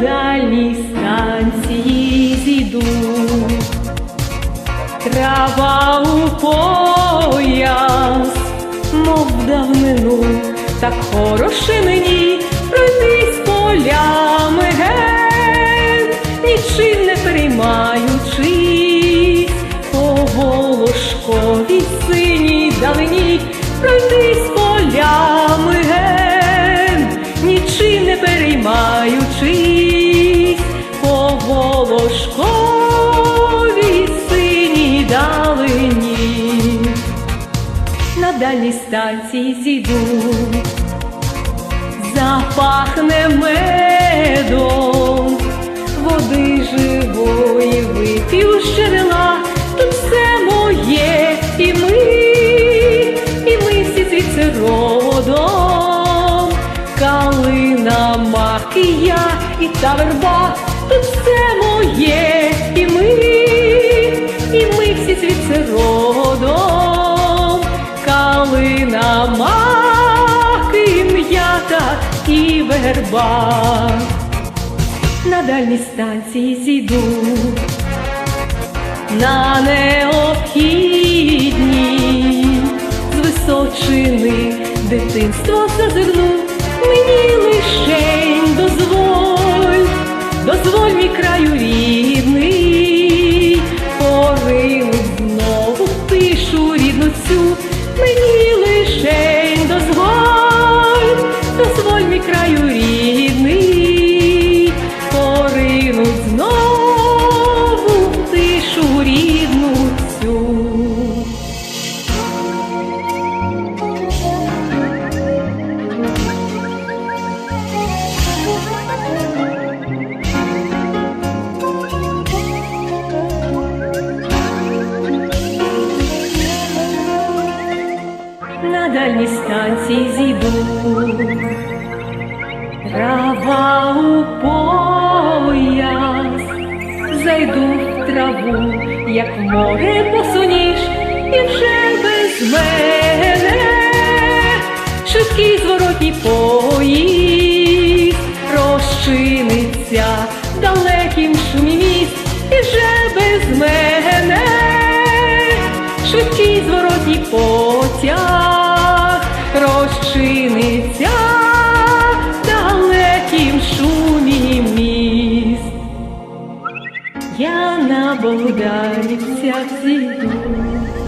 дальній станції зійду. Трава у пояс, мов давнину, так хороше мені пройтись полями ген, нічим не переймаючись, по волошковій синій далині пройтись переймаючись, по волошковій синій далині. На дальній станції зійду, запахне медом, води живої вип'ю з тут все моє, і ми, і ми всі звідси мак і я, і та верба, тут все моє, і ми, і ми всі звідси родом, калина, мак і м'ята і верба. На дальній станції зійду, на необхідні з височини дитинство зазирну, мені дозволь мій краю рідний, поринуть знову в тишу рідну цю, мені лишень дозволь, дозволь мій краю рідний, дальній станції зійду. Трава у пояс, зайду в траву, як море посуніш, і вже без мене. Швидкий зворотній поїзд bom lugar e se assinou.